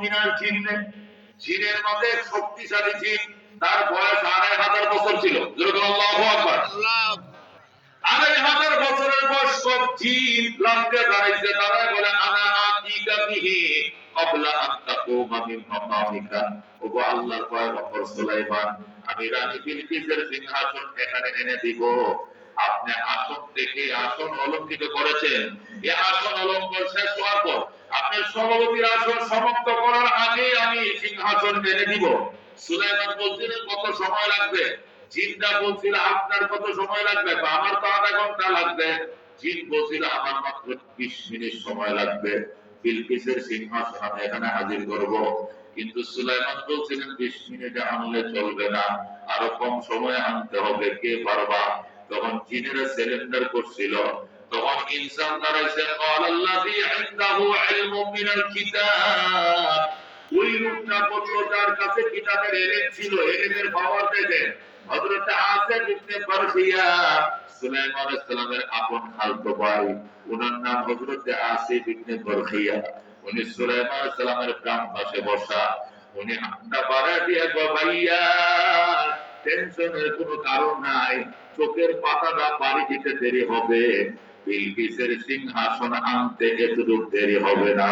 মিনাল জিন্নে জিনের মধ্যে শক্তিশালী জিন, তার বয়স আড়াই হাজার বছর ছিল। আড়াই হাজার বছরের বয়স সব জিন লাফতে দাঁড়াইছে। তারা বলে, আনা আল্লাহর পয়গম্বর সুলাইমান, আমি রানী বিলকিসের সিংহাসন এখানে এনে দিব। আপনি আসন দেখে আসন অলঙ্কৃত করেছেন। এই আসন অলঙ্কার শেষ হওয়ার সভাপতির আসন সমাপ্ত করার আগে আমি সিংহাসন এনে দিব সুলাইমান কত সময় লাগবে? জিনটা বলছিল, আপনার কত সময় লাগবে? আমার তো আধা ঘণ্টা লাগবে। জিন বলছিল, আমার মাত্র বিশ মিনিট সময় লাগবে। বিলকিসের সিংহাসন আমি এখানে হাজির করব। কিন্তু সুলাইমান বলছিলেন বিশ মিনিটে আনলে চলবে না। আরও কম সময়ে আনতে হবে। কে পারবা? তখন জিনেরা সিলিন্ডার করছিল। তখন ইনসান দাঁড়াইছে قال الذي عنده علم من الكتاب ওই লোকটা বললো যার কাছে কিতাবের এলেম ছিল এলেমের পাওয়ার দেখেন হযরত আসিফ ইবনে বারখিয়া সুলাইমান আলাইহিস সালামের আপন খালতো ভাই ওনার নাম হযরত আসিফ ইবনে বারখিয়া উনি সুলাইমান আলাইহিস সালামের গ্রাম পাশে বসা উনি হাতটা বাড়া দিয়ে কয়, ভাইয়া টেনশনের কোনো কারণ নাই চোখের পাতাটা পাড়ি দিতে দেরি হবে বিলকিসের সিংহাসন আনতে এতদূর দেরি হবে না।